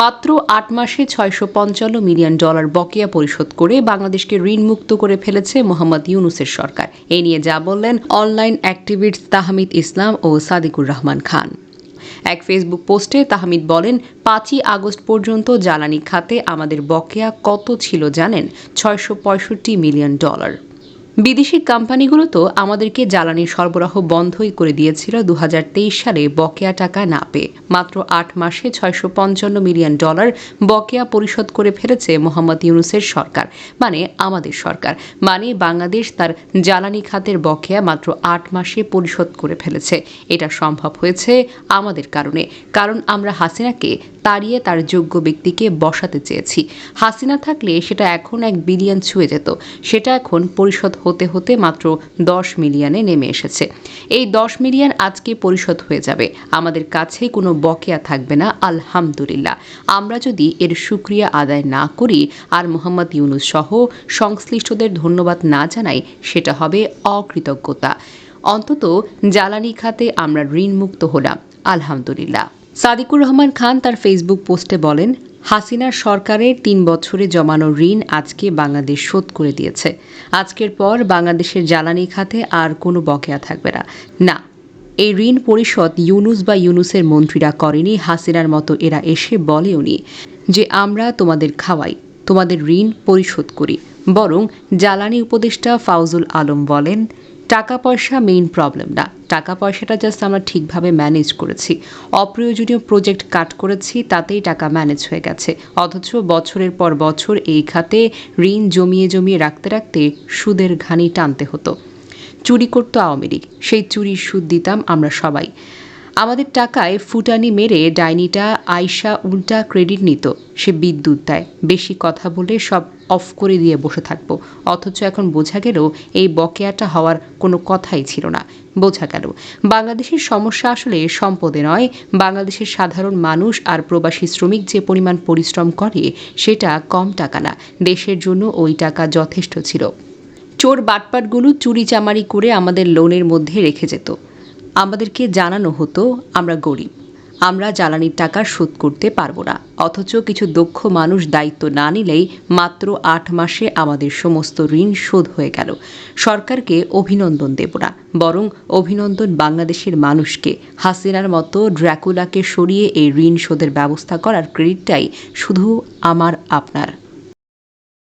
মাত্র আট মাসে ছয়শো পঞ্চান্ন মিলিয়ন ডলার বকেয়া পরিশোধ করে বাংলাদেশকে ঋণ মুক্ত করে ফেলেছে মোহাম্মদ ইউনুসের সরকার। এ নিয়ে যা বললেন অনলাইন অ্যাক্টিভিস্ট তাহমিদ ইসলাম ও সাদিকুর রহমান খান। এক ফেসবুক পোস্টে তাহমিদ বলেন, পাঁচই আগস্ট পর্যন্ত জ্বালানি খাতে আমাদের বকেয়া কত ছিল জানেন? ছয়শো পঁয়ষট্টি মিলিয়ন ডলার। বিদেশি কোম্পানিগুলো তো আমাদেরকে জ্বালানি সরবরাহ বন্ধই করে দিয়েছিল দু হাজার তেইশ সালে বকেয়া টাকা না পেয়ে। মাত্র আট মাসে ছয়শো পঞ্চান্ন মিলিয়ন ডলার বকেয়া পরিশোধ করে ফেলেছে মোহাম্মদ ইউনুসের সরকার মানে আমাদের সরকার। মানে বাংলাদেশ তার জ্বালানি খাতের বকেয়া মাত্র আট মাসে পরিশোধ করে ফেলেছে। এটা সম্ভব হয়েছে আমাদের কারণে। কারণ আমরা হাসিনাকে তাড়িয়ে তার যোগ্য ব্যক্তিকে বসাতে চেয়েছি। হাসিনা থাকলে সেটা এখন এক বিলিয়ন ছুঁয়ে যেত। সেটা এখন পরিশোধ হতে হতে মাত্র দশ মিলিয়নে নেমে এসেছে। এই দশ মিলিয়ন আজকে পরিশোধ হয়ে যাবে। আমাদের কাছে কোনো বকেয়া থাকবে না, আলহামদুলিল্লাহ। আমরা যদি এর সুক্রিয়া আদায় না করি, আর মোহাম্মদ ইউনুস সহ সংশ্লিষ্টদের ধন্যবাদ না জানাই, সেটা হবে অকৃতজ্ঞতা। অন্তত জ্বালানি খাতে আমরা ঋণমুক্ত হলাম, আলহামদুলিল্লাহ। সাদিকুর রহমান খান তার ফেসবুক পোস্টে বলেন হাসিনার সরকারের তিন বছরে জমানো ঋণ আজকে বাংলাদেশ শোধ করে দিয়েছে। আজকের পর বাংলাদেশের জ্বালানি খাতে আর কোনো বকেয়া থাকবে না। না, এই ঋণ পরিশোধ ইউনুস বা ইউনুসের মন্ত্রীরা করেনি, হাসিনার মতো এরা এসে বলেওনি যে আমরা তোমাদের খাওয়াই, তোমাদের ঋণ পরিশোধ করি। বরং জ্বালানি উপদেষ্টা ফাউজুল আলম বলেন টাকা পয়সা মেইন প্রবলেম না। টাকা পয়সাটা জাস্ট আমরা ঠিকভাবে ম্যানেজ করেছি। অপ্রয়োজনীয় প্রজেক্ট কাট করেছি, তাতেই টাকা ম্যানেজ হয়ে গেছে। অথচ বছরের পর বছর এই খাতে ঋণ জমিয়ে জমিয়ে রাখতে রাখতে সুদের ঘানি টানতে হতো। চুরি করতো আওয়ামী লীগ। সেই চুরির সুদ দিতাম আমরা সবাই। আমাদের টাকায় ফুটানি মেরে ডাইনিটা আয়সা উল্টা ক্রেডিট নিত। সে বিদ্যুৎ দেয়। বেশি কথা বলে সব অফ করে দিয়ে বসে থাকব। অথচ এখন বোঝা গেল এই বকেয়াটা হওয়ার কোনো কথাই ছিল না। বোঝা গেল, বাংলাদেশের সমস্যা আসলে সম্পদে নয়। বাংলাদেশের সাধারণ মানুষ আর প্রবাসী শ্রমিক যে পরিমাণ পরিশ্রম করে, সেটা কম টাকা না। দেশের জন্য ওই টাকা যথেষ্ট ছিল। চোর বাটপাটগুলো চুরি চামারি করে আমাদের লোনের মধ্যে রেখে যেত। আমাদেরকে জানানো হতো, আমরা গরিব। আমরা জ্বালানির টাকা শোধ করতে পারব না। অথচ কিছু দক্ষ মানুষ দায়িত্ব না নিলেই মাত্র আট মাসে আমাদের সমস্ত ঋণ শোধ হয়ে গেল। সরকারকে অভিনন্দন দেব না, বরং অভিনন্দন বাংলাদেশের মানুষকে। হাসিনার মতো ড্র্যাকুলাকে সরিয়ে এই ঋণ শোধের ব্যবস্থা করার ক্রেডিটটাই শুধু আমার, আপনার।